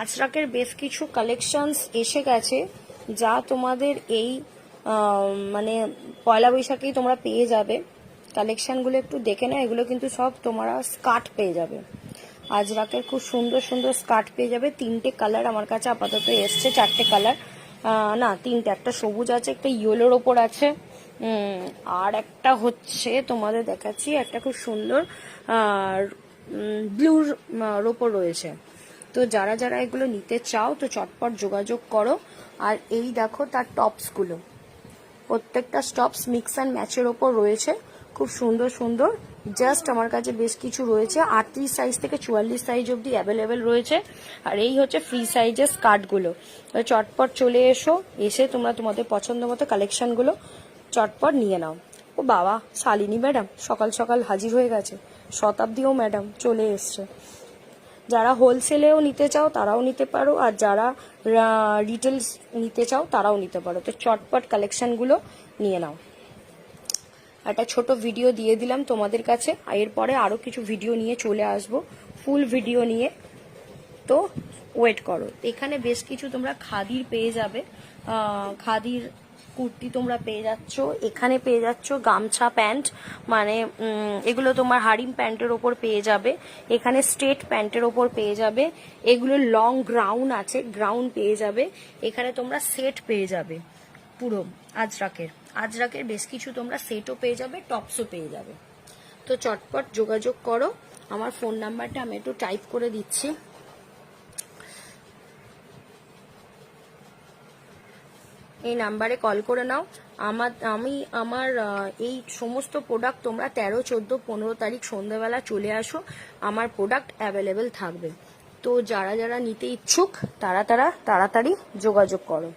আজরাকের বেশ কিছু কালেকশনস এসে গেছে, যা তোমাদের এই মানে পয়লা বৈশাখেই তোমরা পেয়ে যাবে। কালেকশনগুলো একটু দেখে নাও, এগুলো কিন্তু সব তোমরা স্কার্ট পেয়ে যাবে। আজরাকের খুব সুন্দর সুন্দর স্কার্ট পেয়ে যাবে। তিনটে কালার আমার কাছে আপাতত এসছে, চারটে কালার না, তিনটে, একটা সবুজ আছে, একটা ইয়েলোর ওপর আছে। আর একটা হচ্ছে তোমাদের দেখাচ্ছি, একটা খুব সুন্দর ব্লুর ওপর রয়েছে। তো যারা যারা এগুলো নিতে চাও, তো চটপট যোগাযোগ করো। আর এই দেখো তার টপসগুলো প্রত্যেকটা স্টপস মিক্স অ্যান্ড ম্যাচের ওপর রয়েছে। খুব সুন্দর সুন্দর। জাস্ট আমার কাছে বেশ কিছু রয়েছে। আটত্রিশ সাইজ থেকে চুয়াল্লিশ সাইজ অবধি অ্যাভেলেবেল রয়েছে। আর এই হচ্ছে ফ্রি সাইজের স্কার্টগুলো চটপট চলে এসো। এসে তোমরা তোমাদের পছন্দ মতো কালেকশনগুলো চটপট নিয়ে নাও। ও বাবা, শালিনী ম্যাডাম সকাল সকাল হাজির হয়ে গেছে। শতাব্দীও ম্যাডাম চলে এসছে। যারা হোলসেলেও নিতে চাও তারাও নিতে পারো, আর যারা রিটেলস নিতে চাও তারাও নিতে পারো। তো চটপট কালেকশনগুলো নিয়ে নাও। একটা ছোট ভিডিও দিয়ে দিলাম তোমাদের কাছে। এরপরে আরও কিছু ভিডিও নিয়ে চলে আসব। ফুল ভিডিও নিয়ে। তো ওয়েট করো। এখানে বেশ কিছু তোমরা খাদির পেয়ে যাবে। খাদির কুর্তি তোমরা পেয়ে যাচ্ছ, এখানে পেয়ে যাচ্ছ গামছা, প্যান্ট মানে এগুলো তোমার হারিম প্যান্টের ওপর পেয়ে যাবে, এখানে স্ট্রেট প্যান্টের ওপর পেয়ে যাবে, এগুলো লং গ্রাউন আছে গ্রাউন পেয়ে যাবে, এখানে তোমরা সেট পেয়ে যাবে, পুরো আজরাকের আজরাকের বেশ কিছু তোমরা সেটও পেয়ে যাবে টপসও পেয়ে যাবে। তো চটপট যোগাযোগ করো, আমার ফোন নাম্বারটা আমি একটু টাইপ করে দিচ্ছি। এই নাম্বারে কল করে নাও। আমার, আমি, আমার এই সমস্ত প্রোডাক্ট তোমরা তেরো, চোদ্দ, পনেরো তারিখ সন্ধ্যাবেলা চলে আসো। আমার প্রোডাক্ট অ্যাভেলেবেল থাকবে। তো যারা যারা নিতে ইচ্ছুক, তারা তারা তাড়াতাড়ি যোগাযোগ করো।